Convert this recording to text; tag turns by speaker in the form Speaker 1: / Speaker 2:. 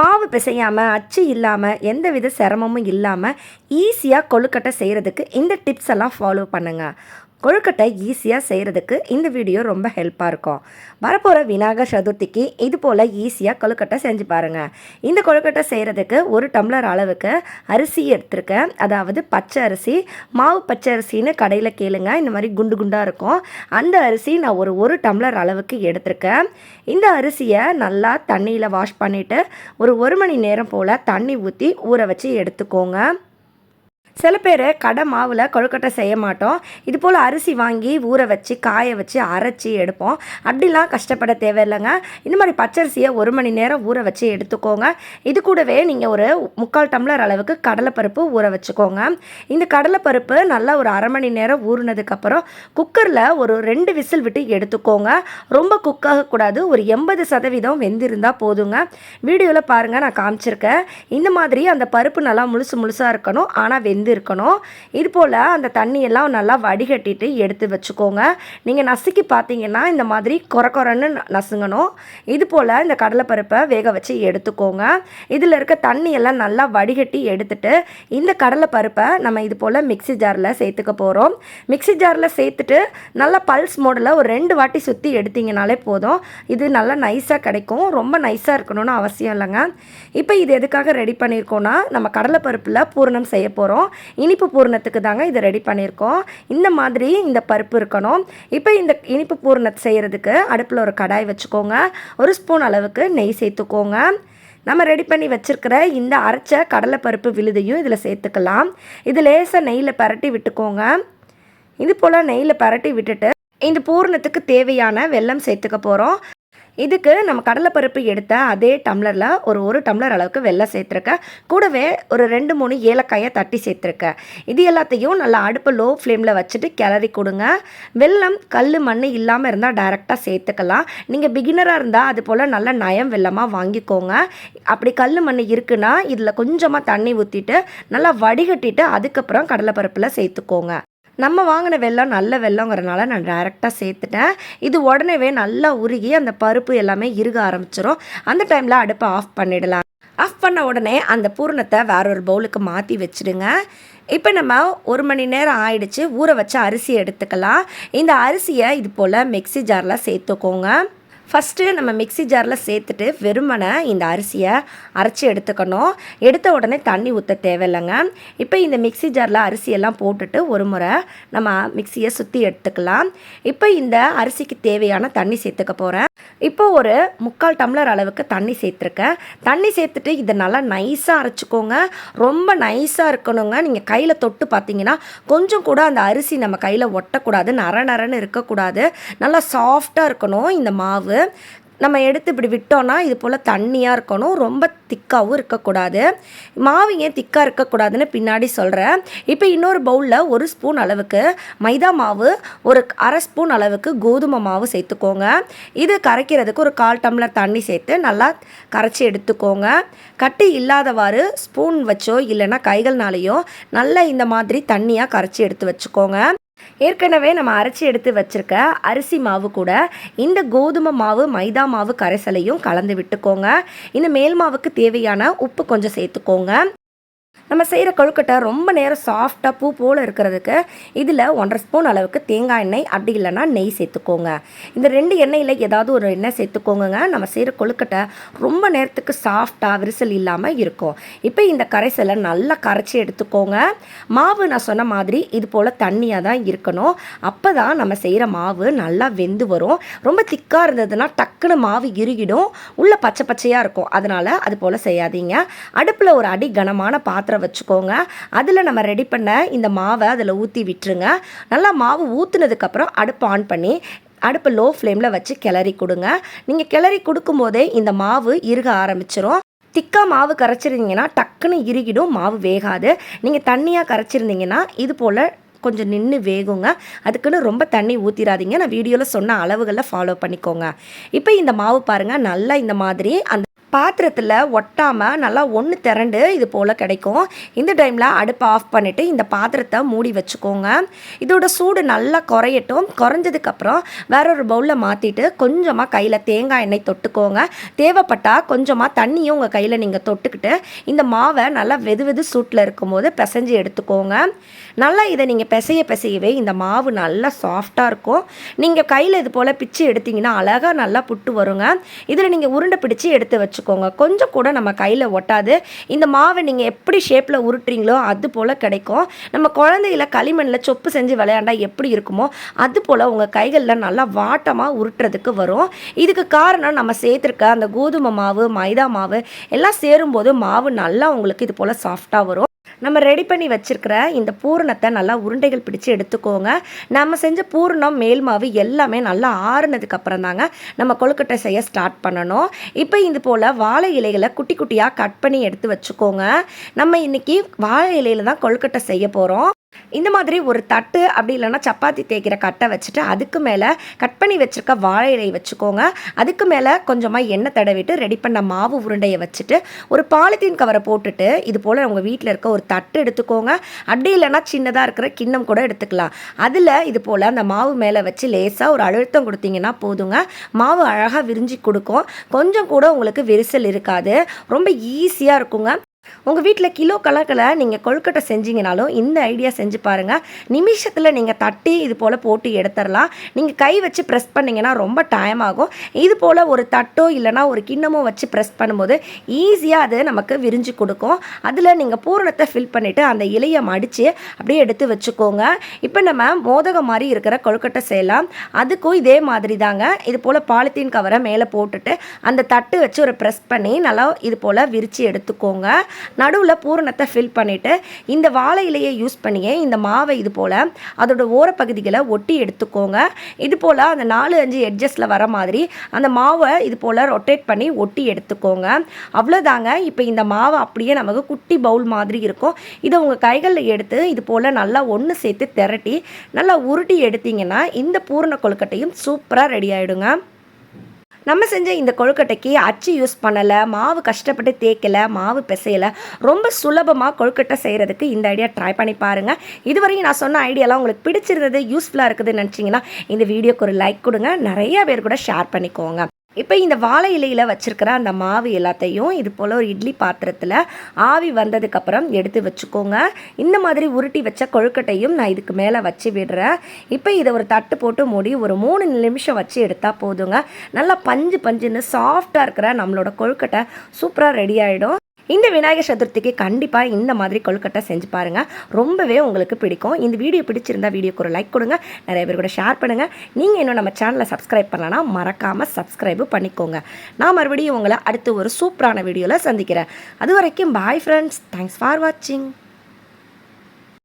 Speaker 1: மாவு பிசையாமல் அச்சு இல்லாமல் எந்த வித சிரமமும் இல்லாமல் ஈஸியாக கொழுக்கட்டை செய்கிறதுக்கு இந்த டிப்ஸ் எல்லாம் ஃபாலோ பண்ணுங்கள் கொழுக்கட்டை ஈஸியாக செய்கிறதுக்கு இந்த வீடியோ ரொம்ப ஹெல்ப்பாக இருக்கும். வரப்போகிற விநாயகர் சதுர்த்திக்கு இது போல் ஈஸியாக கொழுக்கட்டை செஞ்சு பாருங்கள் இந்த கொழுக்கட்டை செய்கிறதுக்கு ஒரு டம்ளர் அளவுக்கு அரிசி எடுத்திருக்கேன். அதாவது பச்சை அரிசி மாவு பச்சை அரிசின்னு கடையில் கேளுங்க. இந்த மாதிரி குண்டு குண்டாக இருக்கும். அந்த அரிசி நான் ஒரு ஒரு டம்ளர் அளவுக்கு எடுத்திருக்கேன். இந்த அரிசியை நல்லா தண்ணியில் வாஷ் பண்ணிவிட்டு ஒரு ஒரு மணி நேரம் போல் தண்ணி ஊற்றி ஊற வச்சு எடுத்துக்கோங்க. சில பேர் கடை மாவில் கொழுக்கட்டை செய்ய மாட்டோம். இது போல் அரிசி வாங்கி ஊற வச்சு காய வச்சு அரைச்சி எடுப்போம். அப்படிலாம் கஷ்டப்பட தேவையில்லைங்க. இந்த மாதிரி பச்சரிசியை ஒரு மணி நேரம் ஊற வச்சு எடுத்துக்கோங்க. இது கூடவே நீங்கள் ஒரு முக்கால் டம்ளர் அளவுக்கு கடலைப்பருப்பு ஊற வச்சுக்கோங்க. இந்த கடலைப்பருப்பு நல்லா ஒரு அரை மணி நேரம் ஊறினதுக்கப்புறம் குக்கரில் ஒரு ரெண்டு விசில் விட்டு எடுத்துக்கோங்க. ரொம்ப குக் ஆகக்கூடாது ஒரு எண்பது சதவீதம் வெந்திருந்தால் போதுங்க. வீடியோவில் பாருங்கள் நான் காமிச்சிருக்கேன். இந்த மாதிரி அந்த பருப்பு நல்லா முழுசு முழுசாக இருக்கணும். ஆனால் வெந்து இருக்கணும் இது போல் அந்த தண்ணியெல்லாம் நல்லா வடிகட்டிட்டு எடுத்து வச்சுக்கோங்க. நீங்கள் நசுக்கி பார்த்தீங்கன்னா இந்த மாதிரி கொர கொரன்னு ந- நசுங்கணும். இது போல் இந்த கடலைப்பருப்பை வேக வச்சு எடுத்துக்கோங்க. இதில் இருக்க தண்ணியெல்லாம் நல்லா வடிகட்டி எடுத்துட்டு இந்த கடலைப்பருப்பை நம்ம இது போல் மிக்ஸி ஜாரில் சேர்த்துக்க போகிறோம் மிக்ஸி ஜாரில் சேர்த்துட்டு நல்லா பல்ஸ் மோடில் ஒரு ரெண்டு வாட்டி சுற்றி எடுத்தீங்கனாலே போதும். இது நல்லா நைஸாக கிடைக்கும். ரொம்ப நைஸாக இருக்கணும்னு அவசியம் இல்லைங்க. இப்போ இது எதுக்காக ரெடி பண்ணியிருக்கோன்னா நம்ம கடலைப்பருப்பில் பூரணம் செய்ய போகிறோம் இனிப்பு பூரணத்துக்கு தாங்க இதை ரெடி பண்ணியிருக்கோம். இந்த மாதிரி இந்த பருப்பு இருக்கணும். இப்போ இந்த இனிப்பு பூரணத்தை செய்கிறதுக்கு அடுப்பில் ஒரு கடாய் வச்சுக்கோங்க. ஒரு ஸ்பூன் அளவுக்கு நெய் சேர்த்துக்கோங்க. நம்ம ரெடி பண்ணி வச்சுருக்கிற இந்த அரைச்ச கடலைப்பருப்பு விழுதையும் இதில் சேர்த்துக்கலாம். இது லேசாக நெய்யில் பரட்டி விட்டுக்கோங்க. இது போல் நெய்யில் பரட்டி விட்டுட்டு இந்த பூரணத்துக்கு தேவையான வெல்லம் சேர்த்துக்க போகிறோம் இதுக்கு நம்ம கடலைப்பருப்பு எடுத்த அதே டம்ளரில் ஒரு ஒரு டம்ளர் அளவுக்கு வெள்ளம் சேர்த்துருக்கேன் கூடவே ஒரு ரெண்டு மூணு ஏலக்காயை தட்டி சேர்த்துருக்கேன் இது எல்லாத்தையும் நல்லா அடுப்பு லோ ஃப்ளேமில் வச்சுட்டு கிளறி கொடுங்க. வெல்லம் கல் மண் இல்லாமல் இருந்தால் டைரெக்டாக சேர்த்துக்கலாம். நீங்கள் பிகினராக இருந்தால் அது போல் நல்ல நயம் வெல்லமாக வாங்கிக்கோங்க. அப்படி கல் மண் இருக்குன்னா இதில் கொஞ்சமாக தண்ணி ஊற்றிட்டு நல்லா வடிகட்டிட்டு அதுக்கப்புறம் கடலைப்பருப்பில் சேர்த்துக்கோங்க. நம்ம வாங்கின வெள்ளம் நல்ல வெள்ளங்கிறனால நான் டைரெக்டாக சேர்த்துட்டேன். இது உடனேவே நல்லா உருகி அந்த பருப்பு எல்லாமே இறுக ஆரம்பிச்சிடும் அந்த டைமில் அடுப்பை ஆஃப் பண்ணிடலாம். ஆஃப் பண்ண உடனே அந்த பூரணத்தை வேற ஒரு பவுலுக்கு மாற்றி வச்சிடுங்க. இப்போ நம்ம ஒரு மணி நேரம் ஆயிடுச்சு. ஊற வச்ச அரிசி எடுத்துக்கலாம். இந்த அரிசியை இது போல் மிக்ஸி ஜாரில் சேர்த்துக்கோங்க. ஃபஸ்ட்டு நம்ம மிக்ஸி ஜாரில் சேர்த்துட்டு வெறுமனை இந்த அரிசியை அரைச்சி எடுத்துக்கணும். எடுத்த உடனே தண்ணி ஊற்ற தேவையில்லைங்க. இப்போ இந்த மிக்ஸி ஜாரில் அரிசியெல்லாம் போட்டுட்டு ஒரு முறை நம்ம மிக்ஸியை சுற்றி எடுத்துக்கலாம். இப்போ இந்த அரிசிக்கு தேவையான தண்ணி சேர்த்துக்க போகிறேன் இப்போ ஒரு முக்கால் டம்ளர் அளவுக்கு தண்ணி சேர்த்துருக்கேன். தண்ணி சேர்த்துட்டு இதை நல்லா நைஸாக அரைச்சிக்கோங்க. ரொம்ப நைஸாக இருக்கணுங்க. நீங்கள் கையில் தொட்டு பார்த்தீங்கன்னா கொஞ்சம் கூட அந்த அரிசி நம்ம கையில் ஒட்டக்கூடாது. நர நரன்னு இருக்கக்கூடாது. நல்லா சாஃப்டாக இருக்கணும் இந்த மாவு. நம்ம எடுத்து இப்படி விட்டோம்னா இது போல் தண்ணியாக இருக்கணும் ரொம்ப திக்காகவும் இருக்கக்கூடாது. மாவு ஏன் திக்காக இருக்கக்கூடாதுன்னு பின்னாடி சொல்கிறேன் இப்போ இன்னொரு பவுலில் ஒரு ஸ்பூன் அளவுக்கு மைதா மாவு ஒரு அரை ஸ்பூன் அளவுக்கு கோதுமை மாவு சேர்த்துக்கோங்க. இது கரைக்கிறதுக்கு ஒரு கால் டம்ளர் தண்ணி சேர்த்து நல்லா கரைச்சி எடுத்துக்கோங்க. கட்டி இல்லாதவாறு ஸ்பூன் வச்சோ இல்லைன்னா கைகள்னாலேயோ நல்லா இந்த மாதிரி தண்ணியாக கரைச்சி எடுத்து வச்சுக்கோங்க. ஏற்கனவே நம்ம அரைச்சி எடுத்து வச்சிருக்க அரிசி மாவு கூட இந்த கோதுமை மாவு மைதா மாவு கரைசலையும் கலந்து விட்டுக்கோங்க. இந்த மேல் மாவுக்கு தேவையான உப்பு கொஞ்சம் சேர்த்துக்கோங்க. நம்ம செய்கிற கொழுக்கட்டை ரொம்ப நேரம் சாஃப்டாக பூ போல் இருக்கிறதுக்கு இதில் ஒன்றரை ஸ்பூன் அளவுக்கு தேங்காய் எண்ணெய் அப்படி இல்லைன்னா நெய் சேர்த்துக்கோங்க. இந்த ரெண்டு எண்ணெயில் ஏதாவது ஒரு எண்ணெய் சேர்த்துக்கோங்க நம்ம செய்கிற கொழுக்கட்டை ரொம்ப நேரத்துக்கு சாஃப்டாக விரிசல் இல்லாமல் இருக்கும். இப்போ இந்த கரைசலை நல்லா கரைச்சி எடுத்துக்கோங்க. மாவு நான் சொன்ன மாதிரி இது போல் தண்ணியாக தான் இருக்கணும். அப்போ தான் நம்ம செய்கிற மாவு நல்லா வெந்து வரும். ரொம்ப திக்காக இருந்ததுன்னா டக்குன்னு மாவு இறுகிடும். உள்ளே பச்சை பச்சையாக இருக்கும். அதனால் அது போல் செய்யாதீங்க. அடுப்பில் ஒரு அடி கனமான பாத்திரம் வச்சுக்கோங்க. அதில் நம்ம ரெடி பண்ண இந்த மாவை அதில் ஊற்றி விட்டுருங்க. நல்லா மாவு ஊற்றுனதுக்கப்புறம் அடுப்பு ஆன் பண்ணி அடுப்பை லோ ஃப்ளேமில் வச்சு கிளறி கொடுங்க. நீங்கள் கிளறி கொடுக்கும்போதே இந்த மாவு இறுக ஆரம்பிச்சிரும். திக்கா மாவு கரைச்சிருந்தீங்கன்னா டக்குன்னு இறுகிடும் மாவு வேகாது. நீங்கள் தண்ணியாக கரைச்சிருந்தீங்கன்னா இது போல் கொஞ்சம் நின்று வேகுங்க. அதுக்குன்னு ரொம்ப தண்ணி ஊற்றிடாதீங்க நான் வீடியோவில் சொன்ன அளவுகளில் ஃபாலோ பண்ணிக்கோங்க. இப்போ இந்த மாவு பாருங்கள் நல்லா இந்த மாதிரி அந்த பாத்திரத்தில் ஒட்டாமல் நல்லா ஒன்று திரண்டு இது போல் கிடைக்கும். இந்த டைமில் அடுப்பை ஆஃப் பண்ணிவிட்டு இந்த பாத்திரத்தை மூடி வச்சுக்கோங்க. இதோட சூடு நல்லா குறையட்டும். குறைஞ்சதுக்கப்புறம் வேற ஒரு பவுலில் மாற்றிட்டு கொஞ்சமாக கையில் தேங்காய் எண்ணெய் தொட்டுக்கோங்க. தேவைப்பட்டால் கொஞ்சமாக தண்ணியும் உங்கள் கையில் நீங்கள் தொட்டுக்கிட்டு இந்த மாவை நல்லா வெது வெது சூட்டில் இருக்கும்போது பிசைஞ்சு எடுத்துக்கோங்க. நல்லா இதை நீங்கள் பிசைய பிசையவே இந்த மாவு நல்லா சாஃப்டாக இருக்கும். நீங்கள் கையில் இது போல் பிச்சு எடுத்தீங்கன்னா அழகாக நல்லா புட்டு வருங்க. இதில் நீங்கள் உருண்டை பிடிச்சி எடுத்து வச்சுக்கோங்க. கொஞ்சம் கூட நம்ம கையில் ஒட்டாது. இந்த மாவை நீங்கள் எப்படி ஷேப்பில் உருட்டுறீங்களோ அது போல் கிடைக்கும். நம்ம குழந்தையில களிமண்ணில் சொப்பு செஞ்சு விளையாண்டா எப்படி இருக்குமோ அது போல் உங்கள் கைகளில் நல்லா வாட்டமாக உருட்டுறதுக்கு வரும். இதுக்கு காரணம் நம்ம சேர்த்துருக்க அந்த கோதுமை மாவு மைதா மாவு எல்லாம் சேரும்போது மாவு நல்லா உங்களுக்கு இது போல் சாஃப்டாக வரும். நம்ம ரெடி பண்ணி வச்சுருக்கிற இந்த பூரணத்தை நல்லா உருண்டைகள் பிடிச்சி எடுத்துக்கோங்க. நம்ம செஞ்ச பூரணம் மேல் மாவு எல்லாமே நல்லா ஆறுனதுக்கப்புறம் தாங்க நம்ம கொழுக்கட்டை செய்ய ஸ்டார்ட் பண்ணணும். இப்போ இது போல் வாழை இலைகளை குட்டி குட்டியாக கட் பண்ணி எடுத்து வச்சுக்கோங்க. நம்ம இன்னைக்கு வாழை இலையில தான் கொழுக்கட்டை செய்ய போகிறோம் இந்த மாதிரி ஒரு தட்டு அப்படி இல்லைன்னா சப்பாத்தி தேய்க்கிற கட்டை வச்சுட்டு அதுக்கு மேலே கட் பண்ணி வச்சுருக்க வாழை இலை வச்சுக்கோங்க. அதுக்கு மேலே கொஞ்சமாக எண்ணெய் தடவிட்டு ரெடி பண்ண மாவு உருண்டையை வச்சுட்டு ஒரு பாலித்தீன் கவரை போட்டுட்டு இது போல் உங்கள் வீட்டில் இருக்க ஒரு தட்டு எடுத்துக்கோங்க. அப்படி இல்லைன்னா சின்னதாக இருக்கிற கிண்ணம் கூட எடுத்துக்கலாம். அதில் இது போல் அந்த மாவு மேலே வச்சு லேசாக ஒரு அழுத்தம் கொடுத்தீங்கன்னா போதுங்க. மாவு அழகாக விரிஞ்சு கொடுக்கும். கொஞ்சம் கூட உங்களுக்கு விரிசல் இருக்காது. ரொம்ப ஈஸியாக இருக்குங்க. உங்கள் வீட்டில் கிலோ கணக்கில் நீங்கள் கொழுக்கட்டை செஞ்சீங்கனாலும் இந்த ஐடியா செஞ்சு பாருங்கள் நிமிஷத்தில் நீங்கள் தட்டி இது போல் போட்டு எடுத்துடலாம் நீங்கள் கை வச்சு ப்ரெஸ் பண்ணிங்கன்னா ரொம்ப டைம் ஆகும். இது போல் ஒரு தட்டோ இல்லைனா ஒரு கிண்ணமோ வச்சு ப்ரெஸ் பண்ணும்போது ஈஸியாக அது நமக்கு விரிஞ்சு கொடுக்கும். அதில் நீங்கள் பூரணத்தை ஃபில் பண்ணிவிட்டு அந்த இலையை மடித்து அப்படியே எடுத்து வச்சுக்கோங்க. இப்போ நம்ம மோதகம் மாதிரி இருக்கிற கொழுக்கட்டை செய்யலாம். அதுக்கும் இதே மாதிரி தாங்க. இது போல் பாலித்தீன் கவரை மேலே போட்டுட்டு அந்த தட்டு வச்சு ஒரு ப்ரெஸ் பண்ணி நல்லா இது போல் விரித்து எடுத்துக்கோங்க. நடுவில் பூரணத்தை ஃபில் பண்ணிவிட்டு இந்த வாழை இலையை யூஸ் பண்ணியே இந்த மாவை இது போல் அதோட ஓரப்பகுதிகளை ஒட்டி எடுத்துக்கோங்க. இது போல் அந்த நாலு அஞ்சு எட்ஜஸில் வர மாதிரி அந்த மாவை இது போல் ரொட்டேட் பண்ணி ஒட்டி எடுத்துக்கோங்க. அவ்வளோதாங்க இப்போ இந்த மாவை அப்படியே நமக்கு குட்டி பவுல் மாதிரி இருக்கும். இதை உங்கள் கைகளில் எடுத்து இது போல் நல்லா ஒன்று சேர்த்து திரட்டி நல்லா உருட்டி எடுத்தீங்கன்னா இந்த பூரண கொழுக்கட்டையும் சூப்பராக ரெடி ஆகிடுங்க நம்ம செஞ்ச இந்த கொழுக்கட்டைக்கு அச்சு யூஸ் பண்ணலை மாவு கஷ்டப்பட்டு தேய்க்கலை மாவு பிசையலை ரொம்ப சுலபமாக கொழுக்கட்டை செய்கிறதுக்கு இந்த ஐடியா ட்ரை பண்ணி பாருங்கள் இதுவரையும் நான் சொன்ன ஐடியாலாம் உங்களுக்கு பிடிச்சிருந்தது யூஸ்ஃபுல்லாக இருக்குதுன்னு நினச்சிங்கன்னா இந்த வீடியோக்கு ஒரு லைக் கொடுங்க. நிறைய பேர் கூட ஷேர் பண்ணிக்கோங்க. இப்போ இந்த வாழை இலையில் வச்சுருக்கிற அந்த மாவு எல்லாத்தையும் இது போல் ஒரு இட்லி பாத்திரத்தில் ஆவி வந்ததுக்கப்புறம் எடுத்து வச்சுக்கோங்க. இந்த மாதிரி உருட்டி வச்ச கொழுக்கட்டையும் நான் இதுக்கு மேலே வச்சு விடுறேன். இப்போ இதை ஒரு தட்டு போட்டு மூடி ஒரு மூணு நிமிஷம் வச்சு எடுத்தால் போதுங்க. நல்லா பஞ்சு பஞ்சுன்னு சாஃப்டாக இருக்கிற நம்மளோட கொழுக்கட்டை சூப்பராக ரெடி ஆகிடும் இந்த விநாயகர் சதுர்த்திக்கு கண்டிப்பாக இந்த மாதிரி கொழுக்கட்டை செஞ்சு பாருங்கள் ரொம்பவே உங்களுக்கு பிடிக்கும். இந்த வீடியோ பிடிச்சிருந்தா வீடியோக்கு ஒரு லைக் கொடுங்க. நிறைய பேர் கூட ஷேர் பண்ணுங்கள் நீங்கள் இன்னும் நம்ம சேனலை சப்ஸ்கிரைப் பண்ணலன்னா மறக்காமல் சப்ஸ்கிரைபு பண்ணிக்கோங்க. நான் மறுபடியும் உங்களை அடுத்து ஒரு சூப்பரான வீடியோவில் சந்திக்கிறேன். அது வரைக்கும் பாய் ஃப்ரெண்ட்ஸ் தேங்க்ஸ் ஃபார் வாட்சிங்